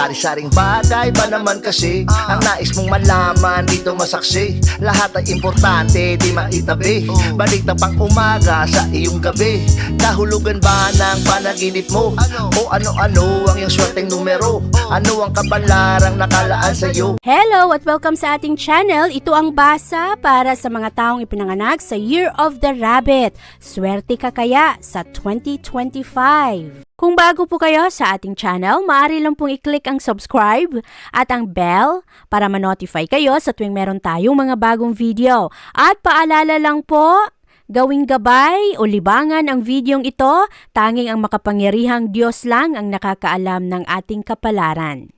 Sari-saring bagay ba naman kasi Ang nais mong malaman dito masaksi Lahat ay importante, di maitabi Balik na pang umaga sa iyong gabi Kahulugan ba ng panaginip mo? Ano? O ano-ano ang iyong swerteng numero? Ano ang kabalarang nakalaan sa'yo? Hello at welcome sa ating channel. Ito ang basa para sa mga taong ipinanganak sa Year of the Rabbit. Swerte ka kaya sa 2025. Kung bago po kayo sa ating channel, maaari lang pong i-click ang subscribe at ang bell para ma-notify kayo sa tuwing meron tayong mga bagong video. At paalala lang po, Gawing gabay o libangan ang videong ito, tanging ang makapangyarihang Diyos lang ang nakakaalam ng ating kapalaran.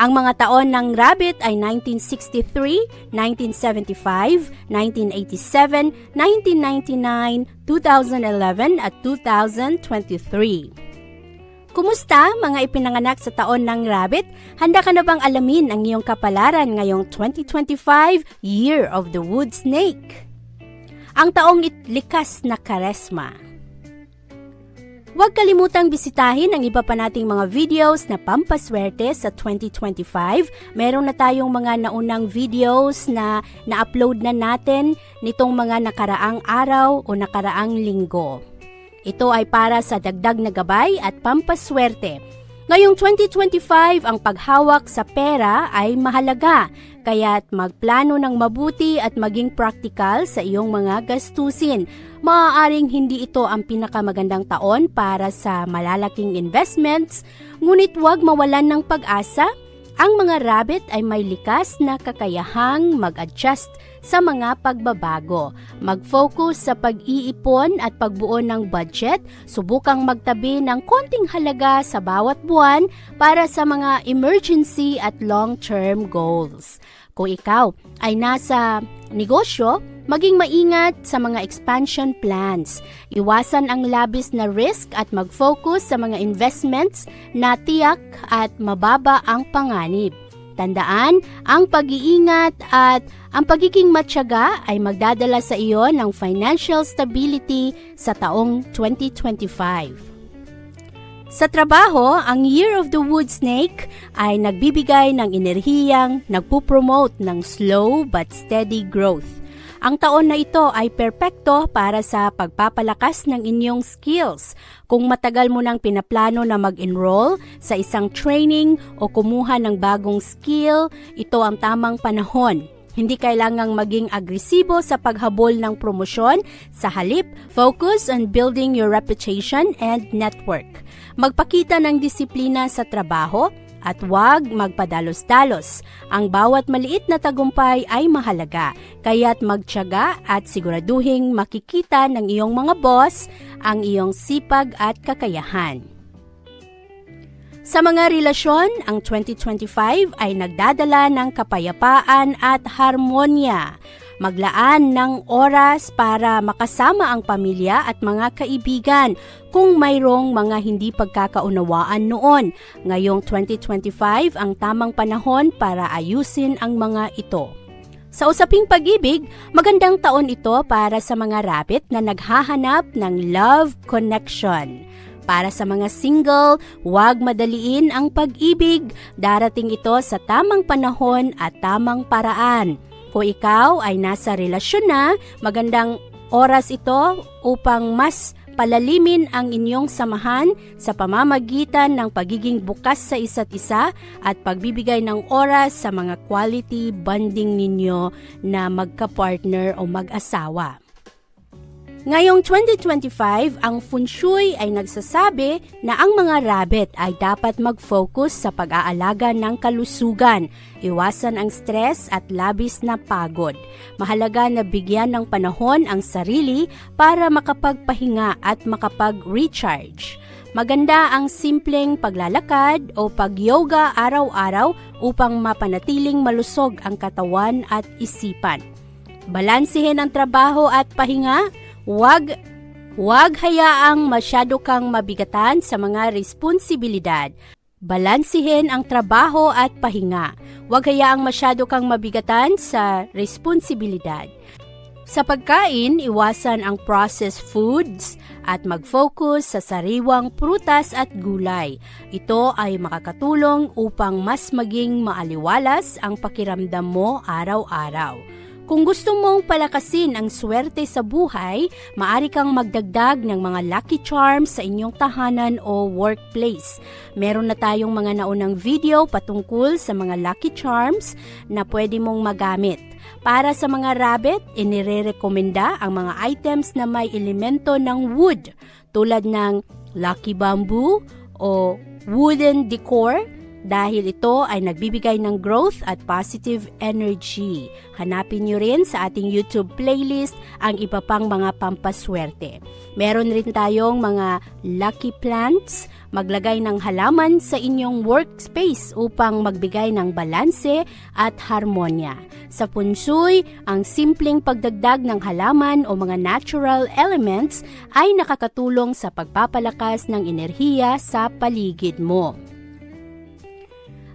Ang mga taon ng rabbit ay 1963, 1975, 1987, 1999, 2011 at 2023. Kumusta mga ipinanganak sa taon ng rabbit? Handa ka na bang alamin ang iyong kapalaran ngayong 2025 Year of the Wood Snake? Ang taong likas na karesma. Huwag kalimutang bisitahin ang iba pa nating mga videos na pampaswerte sa 2025. Meron na tayong mga naunang videos na na-upload na natin nitong mga nakaraang araw o nakaraang linggo. Ito ay para sa dagdag na gabay at pampaswerte. Ngayong 2025, ang paghawak sa pera ay mahalaga, kaya't magplano ng mabuti at maging practical sa iyong mga gastusin. Maaaring hindi ito ang pinakamagandang taon para sa malalaking investments, ngunit huwag mawalan ng pag-asa. Ang mga rabbit ay may likas na kakayahang mag-adjust sa mga pagbabago. Mag-focus sa pag-iipon at pagbuo ng budget, subukang magtabi ng konting halaga sa bawat buwan para sa mga emergency at long-term goals. Kung ikaw ay nasa negosyo, maging maingat sa mga expansion plans. Iwasan ang labis na risk at mag-focus sa mga investments na tiyak at mababa ang panganib. Tandaan, ang pag-iingat at ang pagiging matyaga ay magdadala sa iyo ng financial stability sa taong 2025. Sa trabaho, ang Year of the Wood Snake ay nagbibigay ng enerhiyang nagpupromote ng slow but steady growth. Ang taon na ito ay perpekto para sa pagpapalakas ng inyong skills. Kung matagal mo nang pinaplano na mag-enroll sa isang training o kumuha ng bagong skill, ito ang tamang panahon. Hindi kailangang maging agresibo sa paghabol ng promosyon. Sa halip, focus on building your reputation and network. Magpakita ng disiplina sa trabaho at huwag magpadalos-dalos. Ang bawat maliit na tagumpay ay mahalaga, kaya't magtyaga at siguraduhing makikita ng iyong mga boss ang iyong sipag at kakayahan. Sa mga relasyon, ang 2025 ay nagdadala ng kapayapaan at harmonya. Maglaan ng oras para makasama ang pamilya at mga kaibigan kung mayroong mga hindi pagkakaunawaan noon. Ngayong 2025 ang tamang panahon para ayusin ang mga ito. Sa usaping pag-ibig, magandang taon ito para sa mga rabbit na naghahanap ng love connection. Para sa mga single, huwag madaliin ang pag-ibig. Darating ito sa tamang panahon at tamang paraan. Kung ikaw ay nasa relasyon na, magandang oras ito upang mas palalimin ang inyong samahan sa pamamagitan ng pagiging bukas sa isa't isa at pagbibigay ng oras sa mga quality bonding ninyo na magka-partner o mag-asawa. Ngayong 2025, ang Feng Shui ay nagsasabi na ang mga rabbit ay dapat mag-focus sa pag-aalaga ng kalusugan, iwasan ang stress at labis na pagod. Mahalaga na bigyan ng panahon ang sarili para makapagpahinga at makapag-recharge. Maganda ang simpleng paglalakad o pag-yoga araw-araw upang mapanatiling malusog ang katawan at isipan. Balansihin ang trabaho at pahinga Huwag Huwag hayaang masyado kang mabigatan sa mga responsibilidad. Balansihin ang trabaho at pahinga. Huwag hayaang masyado kang mabigatan sa responsibilidad. Sa pagkain, iwasan ang processed foods at mag-focus sa sariwang prutas at gulay. Ito ay makakatulong upang mas maging maaliwalas ang pakiramdam mo araw-araw. Kung gusto mong palakasin ang swerte sa buhay, maari kang magdagdag ng mga lucky charms sa inyong tahanan o workplace. Meron na tayong mga naunang video patungkol sa mga lucky charms na pwede mong magamit. Para sa mga rabbit, inirerekomenda ang mga items na may elemento ng wood tulad ng lucky bamboo o wooden decor dahil ito ay nagbibigay ng growth at positive energy. Hanapin nyo rin sa ating YouTube playlist ang iba pang mga pampaswerte. Meron rin tayong mga lucky plants, maglagay ng halaman sa inyong workspace upang magbigay ng balanse at harmonya. Sa punsoy, ang simpleng pagdagdag ng halaman o mga natural elements ay nakakatulong sa pagpapalakas ng enerhiya sa paligid mo.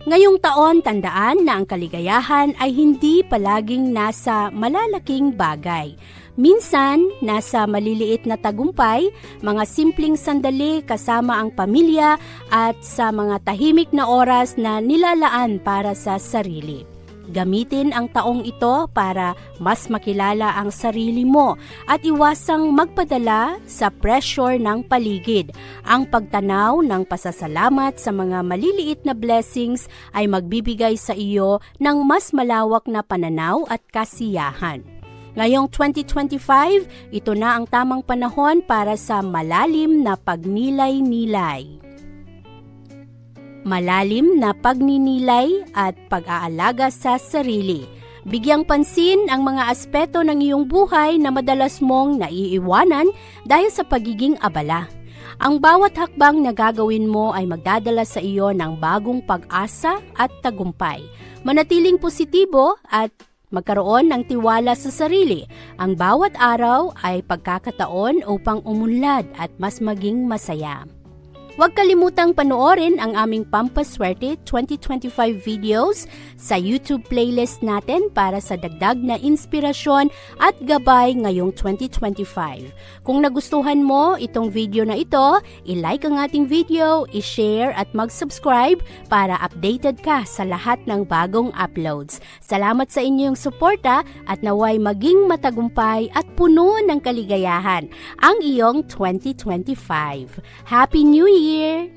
Ngayong taon, tandaan na ang kaligayahan ay hindi palaging nasa malalaking bagay. Minsan, nasa maliliit na tagumpay, mga simpleng sandali kasama ang pamilya at sa mga tahimik na oras na nilalaan para sa sarili. Gamitin ang taong ito para mas makilala ang sarili mo at iwasang magpadala sa pressure ng paligid. Ang pagtanaw ng pasasalamat sa mga maliliit na blessings ay magbibigay sa iyo ng mas malawak na pananaw at kasiyahan. Ngayong 2025, ito na ang tamang panahon para sa malalim na pagnilay-nilay malalim na pagninilay at pag-aalaga sa sarili. Bigyang pansin ang mga aspeto ng iyong buhay na madalas mong naiiwanan dahil sa pagiging abala. Ang bawat hakbang na gagawin mo ay magdadala sa iyo ng bagong pag-asa at tagumpay. Manatiling positibo at magkaroon ng tiwala sa sarili. Ang bawat araw ay pagkakataon upang umunlad at mas maging masaya. Huwag kalimutang panoorin ang aming Pampaswerte 2025 videos sa YouTube playlist natin para sa dagdag na inspirasyon at gabay ngayong 2025. Kung nagustuhan mo itong video na ito, i-like ang ating video, i-share at mag-subscribe para updated ka sa lahat ng bagong uploads. Salamat sa inyong suporta at naway maging matagumpay at puno ng kaligayahan ang iyong 2025. Happy New Year! here